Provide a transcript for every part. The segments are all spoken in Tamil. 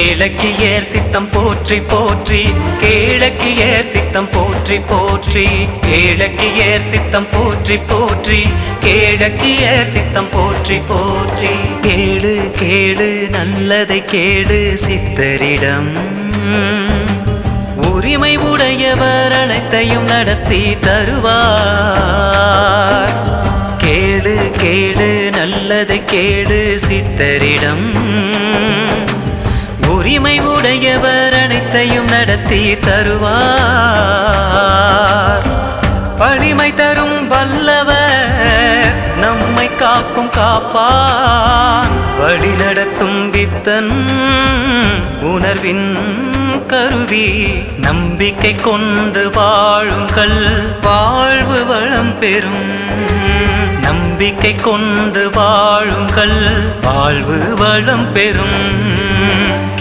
கேளக்கியர் சித்தம் போற்றி போற்றி. கேளக்கியர் சித்தம் போற்றி போற்றி. கேளக்கியர் சித்தம் போற்றி போற்றி. கேளக்கியர் சித்தம் போற்றி போற்றி. கேளு கேளு நல்லதை கேளு சித்தரிடம். உரிமை உடையவர் அனைத்தையும் நடத்தி தருவார். கேளு கேளு நல்லதை கேளு சித்தரிடம். உரிமை உடையவர் அனைத்தையும் நடத்தி தருவார். வலிமை தரும் வல்லவர் நம்மை காக்கும் காப்பான். வழி நடத்தும் வித்தன் உணர்வின் கருவி. நம்பிக்கை கொண்டு வாழுங்கள் வாழ்வு வளம் பெறும். நம்பிக்கை கொண்டு வாழுங்கள் வாழ்வு வளம் பெறும்.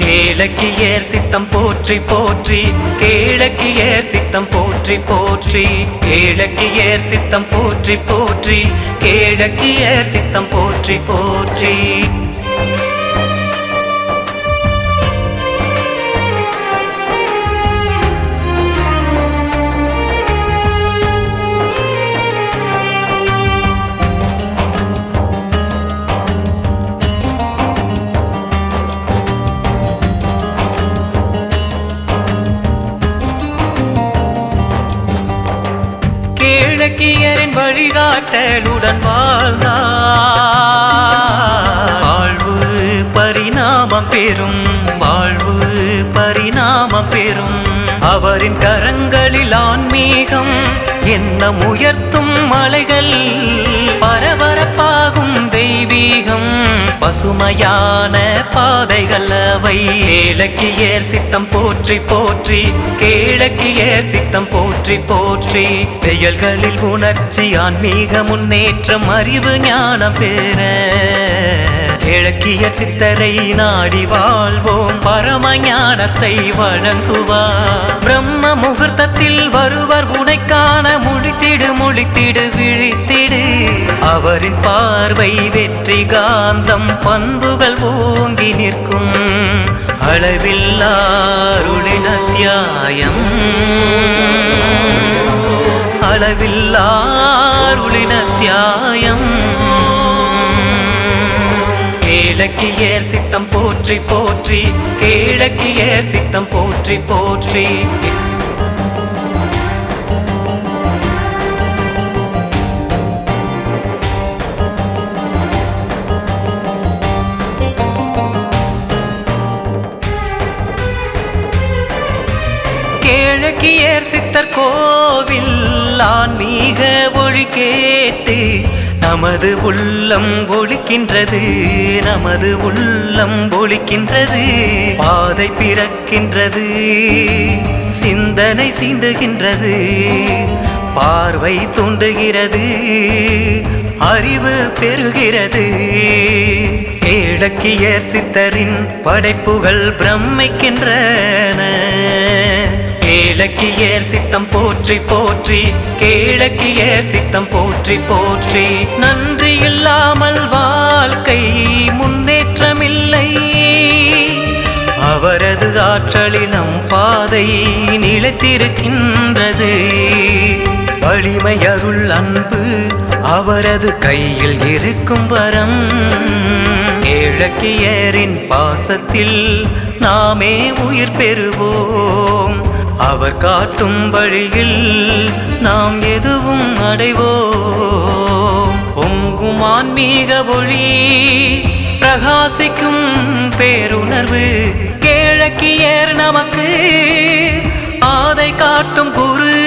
கேளக்கியர் சித்தம் போற்றி போற்றி. கேளக்கியர் சித்தம் போற்றி போற்றி. கேளக்கியர் சித்தம் போற்றி போற்றி. கேளக்கியர் சித்தம் போற்றி போற்றி. கேழக்கியரின் வழிகாட்டலுடன் வாழ்ந்தார். வாழ்வு பரிணாமம் பெறும் வாழ்வு பரிணாமம் பெறும். அவரின் கரங்களில் ஆன்மீகம் என்ன உயர்த்தும் மலைகள் பரபரப்பாகும் தெய்வீகம். பசுமையான பாதைகள் அவை. கேளக்கியர் சித்தம் போற்றி போற்றி. கேளக்கியர் சித்தம் போற்றி போற்றி. செயல்களில் உணர்ச்சி ஆன்மீக முன்னேற்றம் அறிவு ஞானம் பெற. கிழக்கியர் சித்தரை நாடி வாழ்வோம். பரம ஞானத்தை வழங்குவார். பிரம்ம முகூர்த்தத்தில் வருவர். உனைக்கான முழித்திடு முழித்திடு விழித்திடு. அவரின் பார்வை வெற்றி காந்தம் பண்புகள் ஓங்கி நிற்கும். அளவில்லாருளின் அத்தியாயம் அளவில்லாருளின் அத்தியாயம் கேளக்கியர் சித்தம் போற்றி போற்றி கேளக்கியர் சித்தம் போற்றி போற்றி. கேழக்கியர் சித்தர் கோவில் ஆன்மீக ஒளி கேட்டு நமது உள்ளம் ஒழிக்கின்றது நமது உள்ளம் ஒழிக்கின்றது பாதை பிறக்கின்றது சிந்தனை சீண்டுகின்றது பார்வை தூண்டுகிறது அறிவு பெறுகிறது. கிழக்கியர் சித்தரின் படைப்புகள் பிரமிக்கின்றன கேளக்கியர் சித்தம் போற்றி போற்றி. கேளக்கியர் சித்தம் போற்றி போற்றி. நன்றி இல்லாமல் வாழ்க்கை முன்னேற்றமில்லை. அவரது ஆற்றலினம் நம் பாதை நிலைத்திருக்கின்றது. வலிமை அருள் அன்பு அவரது கையில் இருக்கும் வரம். கிழக்கியரின் பாசத்தில் நாமே உயிர் பெறுவோம். அவர் காட்டும் வழியில் நாம் எதுவும் அடைவோம். பொங்கும் ஆன்மீக ஒளி பிரகாசிக்கும் பேருணர்வு கிழக்கியர் நமக்கு ஆதை காட்டும் குரு.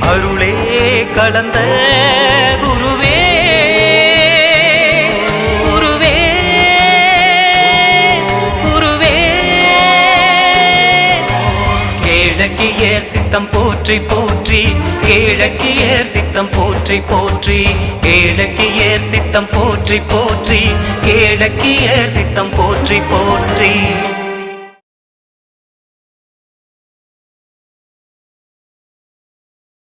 அருளே கலந்த குருவே. குருவே கேழக்கியர் சித்தம் போற்றி போற்றி. கேழக்கியர் சித்தம் போற்றி போற்றி. கேழக்கியர் சித்தம் போற்றி போற்றி. கேழக்கியர் சித்தம் போற்றி போற்றி.